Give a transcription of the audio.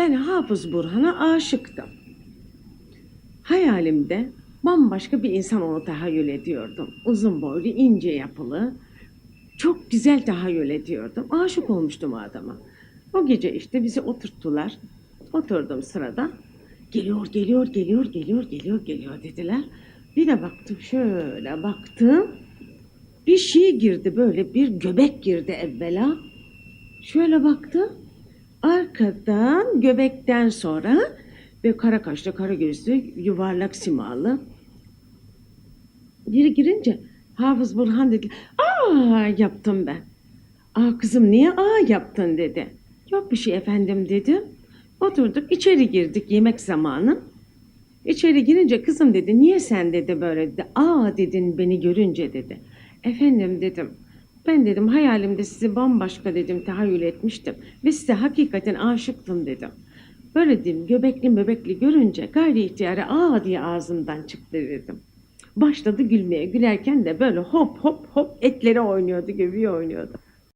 ben Hafız Burhan'a aşıktım. Hayalimde bambaşka bir insan onu tahayyül ediyordum. Uzun boylu, ince yapılı, çok güzel tahayyül ediyordum. Aşık olmuştum o adama. O gece işte bizi oturttular. Oturdum sırada. Geliyor, geliyor, geliyor, geliyor, geliyor, geliyor dediler. Bir de baktım şöyle baktım. Bir şey girdi böyle bir göbek girdi evvela. Şöyle baktım. Arkadan göbekten sonra ve kara kaşlı, kara gözlü, yuvarlak simalı. Geri girince Hafız Burhan dedi. Aa yaptım ben. Aa kızım niye aa yaptın dedi. Yok bir şey efendim dedim. Oturduk içeri girdik yemek zamanı. İçeri girince kızım dedi niye sen dedi böyle dedi. Aa dedin beni görünce dedi. Efendim dedim. Ben dedim hayalimde sizi bambaşka dedim tahayyül etmiştim. Ve size hakikaten aşıktım dedim. Böyle dedim göbekli möbekli görünce gayri ihtiyarı aa diye ağzımdan çıktı dedim. Başladı gülmeye. Gülerken de böyle hop hop hop etleri oynuyordu, göbeği oynuyordu.